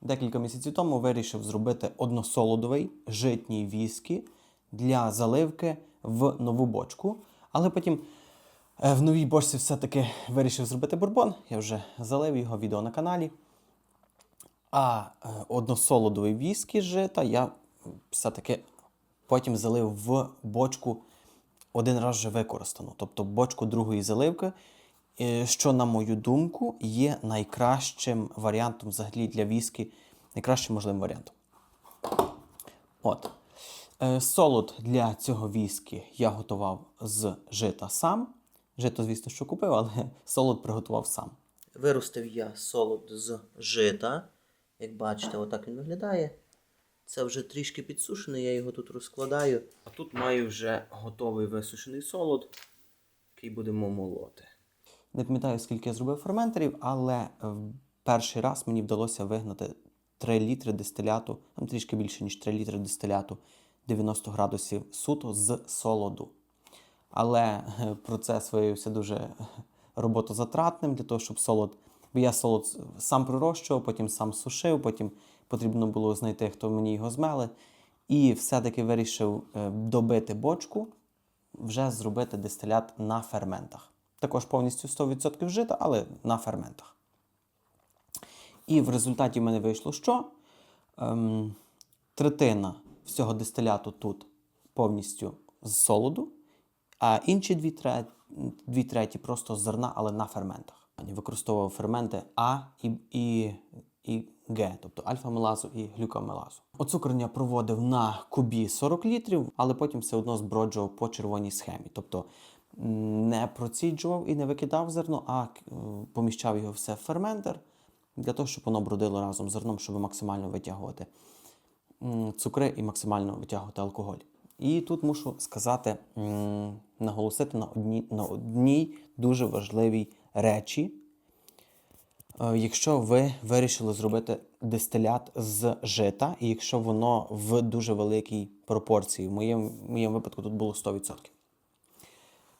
декілька місяців тому вирішив зробити односолодовий житній віскі для заливки в нову бочку. Але потім е, в новій бочці все-таки вирішив зробити бурбон. Я вже залив його відео на каналі. А е, односолодовий віскі жита я все-таки потім залив в бочку один раз вже використану, тобто бочку другої заливки, що, на мою думку, є найкращим варіантом взагалі для віскі, найкращим можливим варіантом. От. Е, Солод для цього віскі я готував з жита сам. Жито, звісно, що купив, але солод приготував сам. Виростив я солод з жита. Як бачите, отак він виглядає. Це вже трішки підсушений, я його тут розкладаю. А тут маю вже готовий висушений солод, який будемо молоти. Не пам'ятаю, скільки я зробив ферментерів, але в перший раз мені вдалося вигнати 3 літри дистиляту, там трішки більше, ніж 3 літри дистиляту 90 градусів суто з солоду. Але е, процес виявився дуже е, роботозатратним для того, щоб солод. Бо я солод сам пророщував, потім сам сушив, потім потрібно було знайти, хто мені його змели. І все-таки вирішив е, добити бочку, вже зробити дистилят на ферментах. Також повністю 100% вжито, але на ферментах. І в результаті в мене вийшло що? Ем, третина всього дистиляту тут повністю з солоду, а інші дві, тре- дві треті просто з зерна, але на ферментах. Використовував ферменти А і, і, і Г, тобто альфа-мелазу і глюкомелазу. Оцукрення проводив на кубі 40 літрів, але потім все одно зброджував по червоній схемі. Тобто не проціджував і не викидав зерно, а е, поміщав його все в ферментер для того, щоб воно бродило разом з зерном, щоб максимально витягувати цукри і максимально витягувати алкоголь. І тут мушу сказати, наголосити на одній, на одній дуже важливій речі. Е, Якщо ви вирішили зробити дистилят з жита, і якщо воно в дуже великій пропорції, в моєму, в моєму випадку тут було 100%.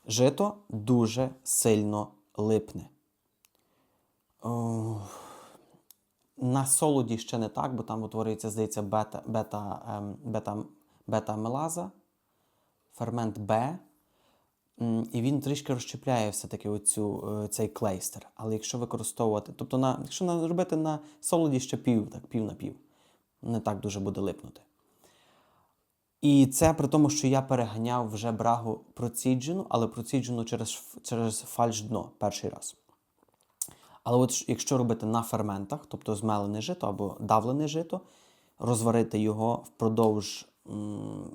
Жито дуже сильно липне. На солоді ще не так, бо там утворюється, здається, бета, бета, ем, бета, бета-мелаза, фермент Б. І він трішки розщепляє все-таки оцю, е, цей клейстер. Але якщо використовувати, тобто на, якщо робити на солоді ще пів, так, пів на пів, не так дуже буде липнути. І це при тому, що я переганяв вже брагу проціджену, але проціджену через, через фальш дно перший раз. Але от якщо робити на ферментах, тобто змелене жито або давлене жито, розварити його впродовж м,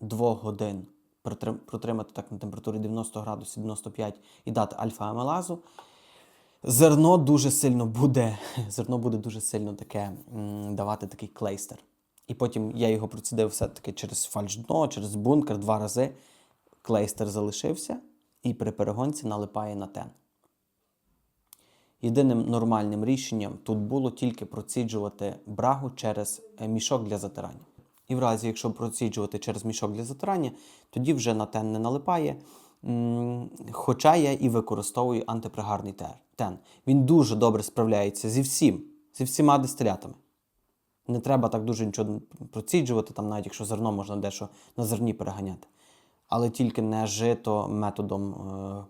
двох годин, протримати так на температурі 90 градусів, 95 і дати альфа-амелазу, зерно дуже сильно буде, зерно буде дуже сильно таке м, давати такий клейстер. І потім я його процідив все-таки через фальш-дно, через бункер два рази. Клейстер залишився і при перегонці налипає на тен. Єдиним нормальним рішенням тут було тільки проціджувати брагу через е, мішок для затирання. І в разі, якщо проціджувати через мішок для затирання, тоді вже на тен не налипає. Хоча я і використовую антипригарний тен. Він дуже добре справляється зі всім, зі всіма дистилятами. Не треба так дуже нічого проціджувати, там навіть якщо зерно можна дещо на зерні переганяти. Але тільки не жито методом е,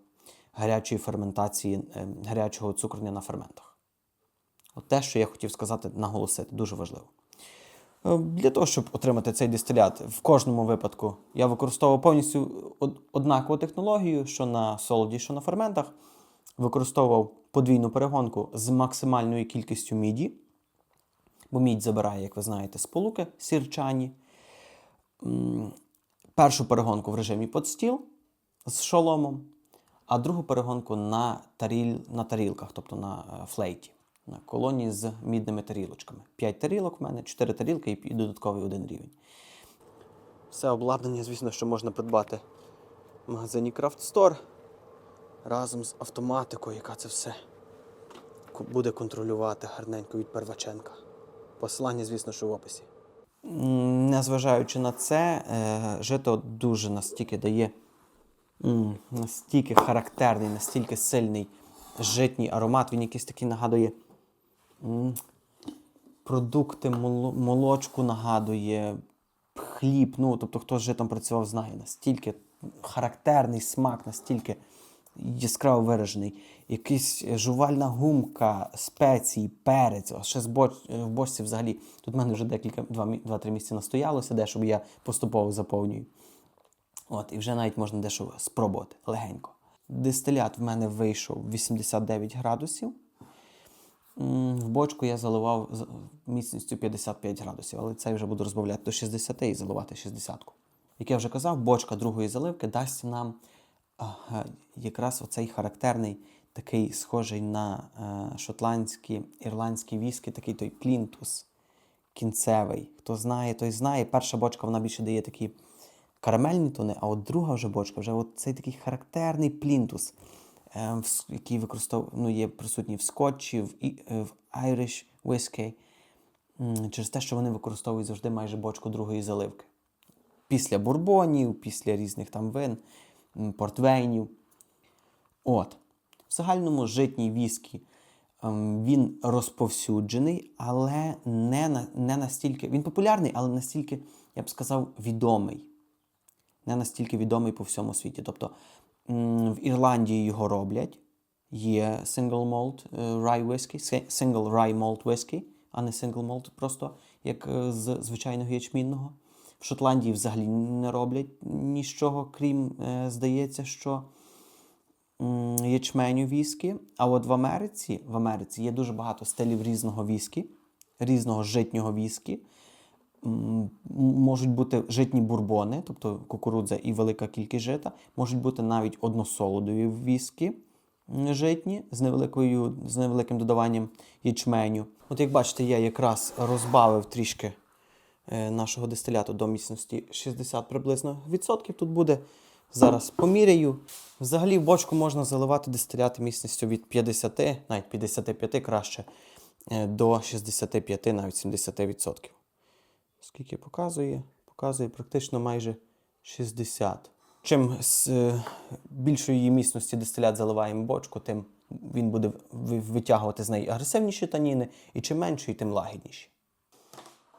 гарячої ферментації, е, гарячого цукрення на ферментах. От те, що я хотів сказати, наголосити, дуже важливо. Е, Для того, щоб отримати цей дистилят, в кожному випадку я використовував повністю однакову технологію, що на солоді, що на ферментах. Використовував подвійну перегонку з максимальною кількістю міді, бо мідь забирає, як ви знаєте, сполуки сірчані. Першу перегонку в режимі подстіл з шоломом, а другу перегонку на, таріль, на тарілках, тобто на е, флейті, на колоні з мідними тарілочками. П'ять тарілок в мене, чотири тарілки і, і додатковий один рівень. Все обладнання, звісно, що можна придбати в магазині Craft Store разом з автоматикою, яка це все буде контролювати гарненько від Перваченка. Посилання, звісно, що в описі. Незважаючи на це, е, жито дуже настільки дає настільки характерний, настільки сильний житній аромат. Він якийсь такий нагадує продукти, молочку нагадує, хліб. Ну, тобто, хто з житом працював, знає, настільки характерний смак, настільки яскраво виражений. Якась жувальна гумка, спеції, перець. Ще з боч, в бочці взагалі. Тут в мене вже декілька, два, мі- два-три місяці настоялося, де, щоб я поступово заповнюю. От, і вже навіть можна дещо спробувати легенько. Дистилят в мене вийшов 89 градусів. В бочку я заливав міцністю 55 градусів, але це я вже буду розбавляти до 60 і заливати 60. Як я вже казав, бочка другої заливки дасть нам якраз оцей характерний, такий схожий на е, шотландські, ірландські віскі, такий той плінтус кінцевий. Хто знає, той знає. Перша бочка вона більше дає такі карамельні тони, а от друга вже бочка, вже цей такий характерний плінтус, е, який використов... ну, є присутній в скотчі, в, і- е, в Irish whisky, через те, що вони використовують завжди майже бочку другої заливки. Після бурбонів, після різних там вин, портвейнів. От. В загальному житній віскі ем, він розповсюджений, але не, не настільки. Він популярний, але настільки, я б сказав, відомий. Не настільки відомий по всьому світі. Тобто в Ірландії його роблять. Є single malt е, rye whisky, single rye malt whisky, а не single malt просто як е, з звичайного ячмінного. В Шотландії взагалі не роблять нічого, крім, е, здається, що ячменю віскі. А от в Америці, в Америці є дуже багато стилів різного віскі, різного житнього віскі. Можуть бути житні бурбони, тобто кукурудза і велика кількість жита. Можуть бути навіть односолодові віскі житні з, невеликою, з невеликим додаванням ячменю. От як бачите, я якраз розбавив трішки нашого дистиляту до міцності 60 приблизно відсотків. Тут буде зараз поміряю. Взагалі в бочку можна заливати дистиляти міцністю від 50, навіть 55 краще, е, до 65, навіть 70 відсотків. Скільки показує? Показує практично майже 60. Чим з е, більшої її міцності дистилят заливаємо бочку, тим він буде витягувати з неї агресивніші таніни, і чим менший, тим лагідніші.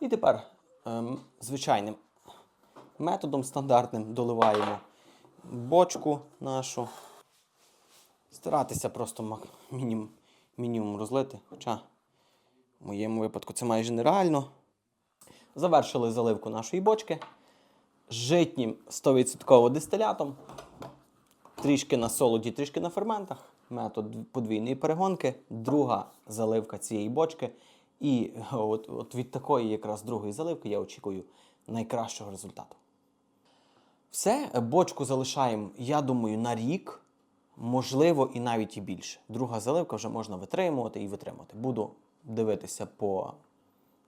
І тепер ем, звичайним методом стандартним доливаємо бочку нашу. Старатися просто мінімум, мінімум розлити. Хоча в моєму випадку це майже нереально. Завершили заливку нашої бочки житнім 100% дистилятом. Трішки на солоді, трішки на ферментах. Метод подвійної перегонки. Друга заливка цієї бочки. І от, от від такої якраз другої заливки я очікую найкращого результату. Все, бочку залишаємо, я думаю, на рік, можливо, і навіть і більше. Друга заливка вже можна витримувати і витримати. Буду дивитися по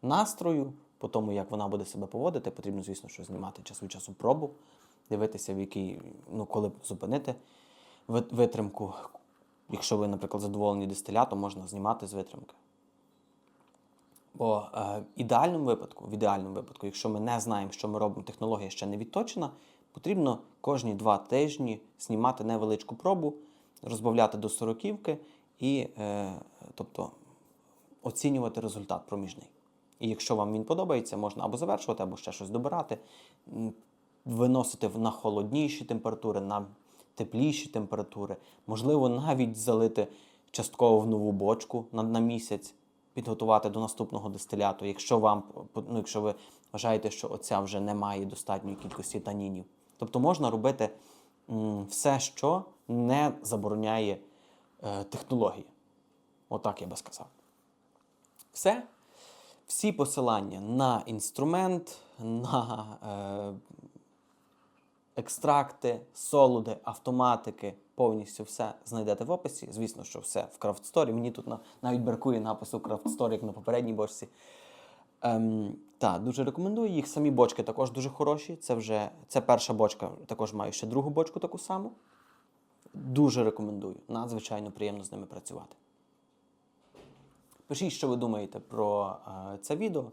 настрою, по тому, як вона буде себе поводити. Потрібно, звісно, що знімати час від часу пробу, дивитися, в який, ну, коли зупинити витримку. Якщо ви, наприклад, задоволені дистилятом, можна знімати з витримки. Бо е, в ідеальному випадку, в ідеальному випадку, якщо ми не знаємо, що ми робимо, технологія ще не відточена, потрібно кожні два тижні знімати невеличку пробу, розбавляти до сороківки і е, тобто, оцінювати результат проміжний. І якщо вам він подобається, можна або завершувати, або ще щось добирати, виносити на холодніші температури, на тепліші температури, можливо, навіть залити частково в нову бочку на, на місяць, підготувати до наступного дистиляту, якщо вам ну, якщо ви вважаєте, що оця вже не має достатньої кількості танінів. Тобто можна робити все, що не забороняє е, технології. Отак я би сказав. Все. Всі посилання на інструмент, на е, екстракти, солоди, автоматики, повністю все знайдете в описі. Звісно, що все в крафтсторі. Мені тут навіть бракує напису крафтстор, як на попередній бочці. Ем, та, дуже рекомендую їх. Самі бочки також дуже хороші. Це вже це перша бочка, також маю ще другу бочку таку саму. Дуже рекомендую. Надзвичайно приємно з ними працювати. Пишіть, що ви думаєте про е, це відео.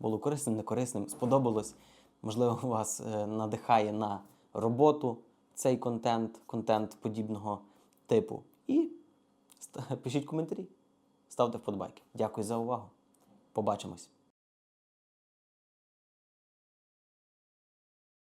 Було корисним, не корисним, сподобалось. Можливо, вас е, надихає на роботу цей контент, контент подібного типу. І пишіть коментарі, ставте вподобайки. Дякую за увагу. Побачимось!